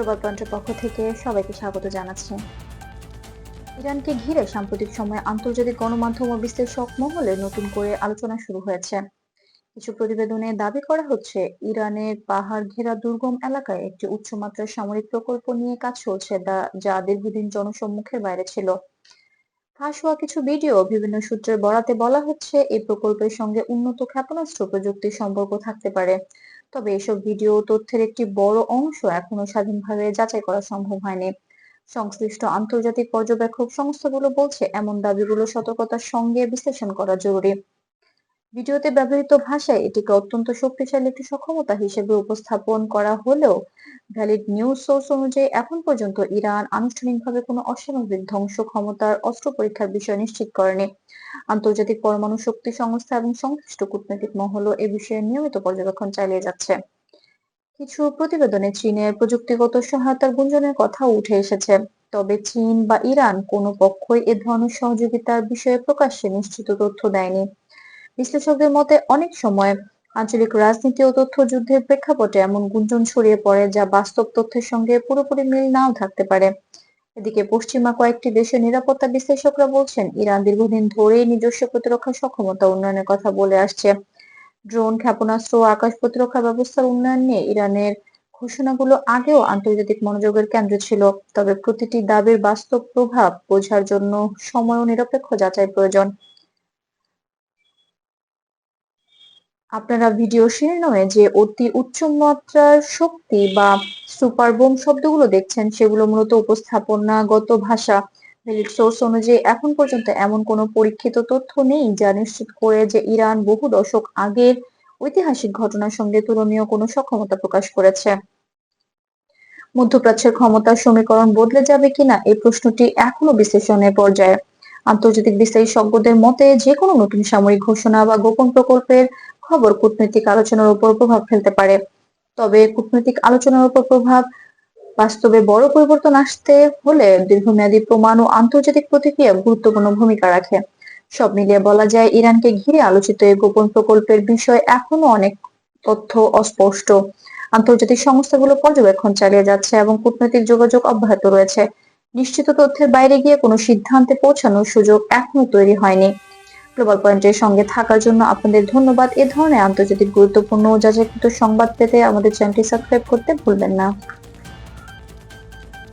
Global পক্ষ থেকে সবাইকে স্বাগত জানাচ্ছি। ইরানকে ঘিরে সাম্প্রতিক সময়ে আন্তর্জাতিক গণমাধ্যম ও বিশ্লেষক মহলে নতুন করে আলোচনা শুরু হয়েছে। কিছু প্রতিবেদনে দাবি করা হচ্ছে, ইরানের পাহাড় ঘেরা দুর্গম এলাকায় একটি উচ্চমাত্রার সামরিক প্রকল্প নিয়ে কাজ চলছে যা দীর্ঘদিন জনসম্মুখের বাইরে ছিল। ফাঁস হওয়া কিছু ভিডিও বিভিন্ন সূত্রের বরাতে বলা হচ্ছে এই প্রকল্পের সঙ্গে উন্নত ক্ষেপণাস্ত্র প্রযুক্তির সম্পর্ক থাকতে পারে। তবে এসব ভিডিও তথ্যের একটি বড় অংশ এখনও স্বাধীনভাবে যাচাই করা সম্ভব হয়নি। সংশ্লিষ্ট আন্তর্জাতিক পর্যবেক্ষক সংস্থাগুলো বলছে, এমন দাবিগুলো সতর্কতার সঙ্গে বিশ্লেষণ করা জরুরি। ভিডিওতে ব্যবহৃত ভাষায় এটিকে অত্যন্ত শক্তিশালী একটি সক্ষমতা হিসেবে উপস্থাপন করা হলেও ভ্যালিড নিউজ সোর্স অনুযায়ী এখন পর্যন্ত ইরান আনুষ্ঠানিকভাবে কোনো অস্বাভাবিক ধ্বংস ক্ষমতার অস্ত্র পরীক্ষার বিষয় নিশ্চিত করেনি। আন্তর্জাতিক পরমাণু শক্তি সংস্থা এবং সংশ্লিষ্ট কূটনৈতিক মহলও এ বিষয়ে নিয়মিত পর্যবেক্ষণ চালিয়ে যাচ্ছে। কিছু প্রতিবেদনে চীনের প্রযুক্তিগত সহায়তার গুঞ্জনের কথাও উঠে এসেছে। তবে চীন বা ইরান কোনো পক্ষই এ ধরনের সহযোগিতার বিষয়ে প্রকাশ্যে নিশ্চিত তথ্য দেয়নি। বিশ্লেষকদের মতে, অনেক সময় আঞ্চলিক রাজনীতি ও তথ্য যুদ্ধের প্রেক্ষাপটে এমন গুঞ্জন ছড়িয়ে পড়ে যা বাস্তব তথ্যের সঙ্গে পুরোপুরি মিল নাও থাকতে পারে। এদিকে পশ্চিমা কয়েকটি দেশের নিরাপত্তা বিশ্লেষকরা বলছেন, ইরান দীর্ঘদিন ধরেই নিজস্ব প্রতিরক্ষা সক্ষমতা উন্নয়নের কথা বলে আসছে। ড্রোন ক্ষেপণাস্ত্র ও আকাশ প্রতিরক্ষা ব্যবস্থার উন্নয়ন নিয়ে ইরানের ঘোষণাগুলো আগেও আন্তর্জাতিক মনোযোগের কেন্দ্রে ছিল, তবে প্রতিটি দাবির বাস্তব প্রভাব বোঝার জন্য সময় ও নিরপেক্ষ যাচাই প্রয়োজন। আপনারা ভিডিও শিরোনামে যে অতি উচ্চ মাত্রার শক্তি বা সুপার বোম শব্দগুলো দেখছেন, সেগুলো মূলত উপস্থাপনাগত ভাষা। ভ্যালিড সোর্স অনুযায়ী এখন পর্যন্ত এমন কোনো পরীক্ষিত তথ্য নেই যা নিশ্চিত করে যে ইরান বহু দশক আগের ঐতিহাসিক ঘটনার সঙ্গে তুলনীয় কোনো সক্ষমতা প্রকাশ করেছে। মধ্যপ্রাচ্যের ক্ষমতার সমীকরণ বদলে যাবে কিনা এই প্রশ্নটি এখনও বিশ্লেষণের পর্যায়ে। আন্তর্জাতিক বিশ্লেষকদের মতে, যে কোনো নতুন সামরিক ঘোষণা বা গোপন প্রকল্পের খবর কূটনৈতিক আলোচনার উপর প্রভাব ফেলতে পারে। তবে কূটনৈতিক আলোচনার উপর প্রভাব বাস্তবে বড় পরিবর্তন আসতে হলে দীর্ঘমেয়াদী প্রমাণ ও আন্তর্জাতিক প্রতিক্রিয়া গুরুত্বপূর্ণ ভূমিকা রাখে। সব মিলিয়ে বলা যায়, ইরানকে ঘিরে আলোচিত এই গোপন প্রকল্পের বিষয় এখনও অনেক তথ্য অস্পষ্ট। আন্তর্জাতিক সংস্থাগুলো পর্যবেক্ষণ চালিয়ে যাচ্ছে এবং কূটনৈতিক যোগাযোগ অব্যাহত রয়েছে। নিশ্চিত তথ্যের বাইরে গিয়ে কোনো সিদ্ধান্তে পৌঁছানোর সুযোগ এখনও তৈরি হয়নি। গ্লোবাল পয়েন্টের সঙ্গে থাকার জন্য আপনাদের ধন্যবাদ। এ ধরনের আন্তর্জাতিক গুরুত্বপূর্ণ যাচাইকৃত সংবাদ পেতে আমাদের চ্যানেলটি সাবস্ক্রাইব করতে ভুলবেন না।